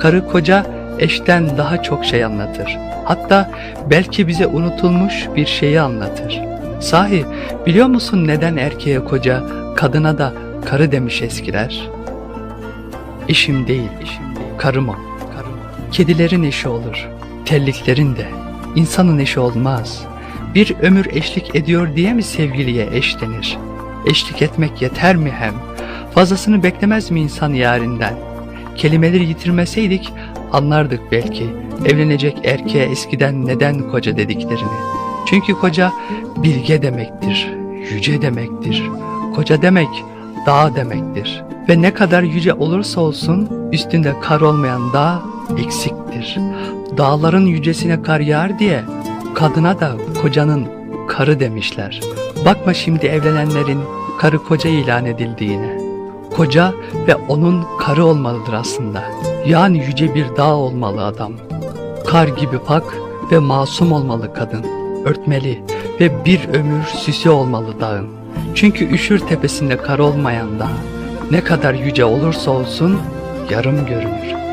Karı koca eşten daha çok şey anlatır. Hatta belki bize unutulmuş bir şeyi anlatır. Sahi biliyor musun neden erkeğe koca, kadına da karı demiş eskiler? İşim değil, işim değil. Karım o. Karım. Kedilerin eşi olur. Telliklerin de. İnsanın eşi olmaz. Bir ömür eşlik ediyor diye mi sevgiliye eş denir? Eşlik etmek yeter mi hem? Fazlasını beklemez mi insan yarinden? Kelimeleri yitirmeseydik anlardık belki evlenecek erkeğe eskiden neden koca dediklerini. Çünkü koca bilge demektir, yüce demektir. Koca demek dağ demektir. Ve ne kadar yüce olursa olsun üstünde kar olmayan dağ eksiktir. Dağların yücesine kar yağar diye kadına da kocanın karı demişler. Bakma şimdi evlenenlerin karı koca ilan edildiğine. Koca ve onun karı olmalıdır aslında. Yani yüce bir dağ olmalı adam. Kar gibi pak ve masum olmalı kadın. Örtmeli ve bir ömür süsü olmalı dağın. Çünkü üşür tepesinde kar olmayan dağ. Ne kadar yüce olursa olsun yarım görünür.